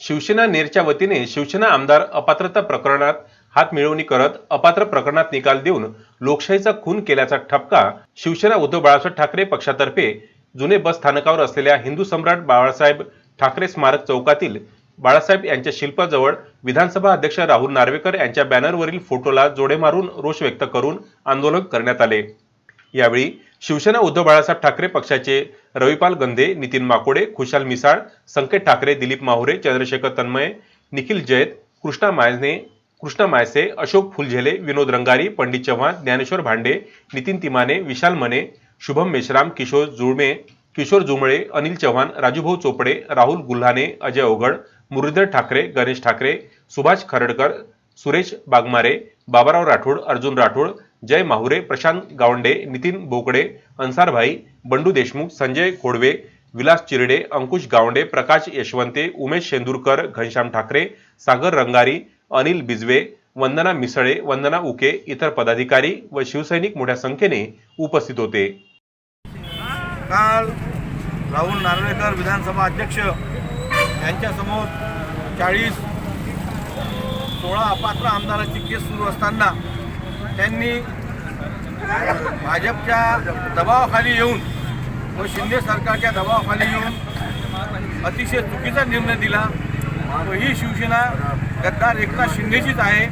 शिवसेना नेरच्या वतीने शिवसेना आमदार अपात्रता प्रकरणात हात मिळवणी करत अपात्र प्रकरणात निकाल देऊन लोकशाहीचा खून केल्याचा ठपका शिवसेना उद्धव बाळासाहेब ठाकरे पक्षातर्फे जुने बस स्थानकावर असलेल्या हिंदू सम्राट बाळासाहेब ठाकरे स्मारक चौकातील बाळासाहेब यांच्या शिल्पाजवळ विधानसभा अध्यक्ष राहुल नार्वेकर यांच्या बॅनरवरील फोटोला जोडे मारून रोष व्यक्त करून आंदोलन करण्यात आले. यावेळी शिवसेना उद्धव बाळासाहेब ठाकरे पक्षाचे रविपाल गंधे नितीन माकोडे खुशाल मिसाळ संकेत ठाकरे दिलीप माहुरे चंद्रशेखर तन्मय निखिल जैत कृष्णा मायने कृष्णा मायसे अशोक फुलझेले विनोद रंगारी पंडित चव्हाण ज्ञानेश्वर भांडे नितीन तिमाने विशाल मने शुभम मेश्राम किशोर जुळमे किशोर जुमळे अनिल चव्हाण राजूभाऊ चोपडे राहुल गुल्हाने अजय ओघड मुरलीधर ठाकरे गणेश ठाकरे सुभाष खरडकर सुरेश बागमारे बाबाराव राठोड अर्जुन राठोड जय माहुरे प्रशांत गावंडे नितीन बोकडे अन्सारभाई बंडू देशमुख संजय खोडवे विलास चिरडे अंकुश गावंडे प्रकाश यशवंते उमेश शेंदूरकर घनश्याम ठाकरे सागर रंगारी अनिल बिजवे वंदना मिसळे वंदना उके इतर पदाधिकारी व शिवसैनिक मोठ्या संख्येने उपस्थित होते. काल राहुल नार्वेकर विधानसभा अध्यक्ष यांच्यासमोर चाळीस सोळा अपात्र आमदारांची केस सुरू असताना त्यांनी भाजपच्या दबावाखाली येऊन व शिंदे सरकारच्या दबावाखाली येऊन अतिशय चुकीचा निर्णय दिला. व ही शिवसेना गद्दार एकनाथ शिंदेचीच आहे.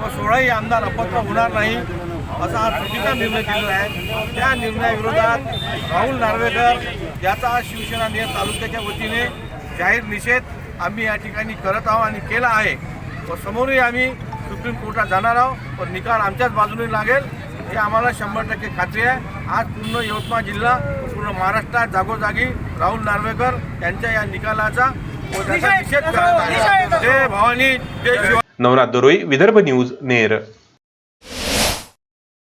व सोळाही आमदार अपत्र होणार नाही असा हा चुकीचा निर्णय दिलेला आहे. त्या निर्णयाविरोधात राहुल नार्वेकर याचा आज शिवसेना नियम तालुक्याच्या वतीने जाहीर निषेध आम्ही या ठिकाणी करत आहोत आणि केला आहे. व समोरही आम्ही सुप्रीम कोर्टात जाणार आहोत व निकाल आमच्याच बाजूने लागेल. हे आम्हाला शंभर टक्के खात्री आहे. आज पूर्ण यवतमाळ जिल्हा पूर्ण महाराष्ट्रात जागोजागी राहुल नार्वेकर यांच्या या निकालाचा निषेध करत आहे जय भवानी जय शिवाय नवनाथ दोरोई विदर्भ न्यूज नेर.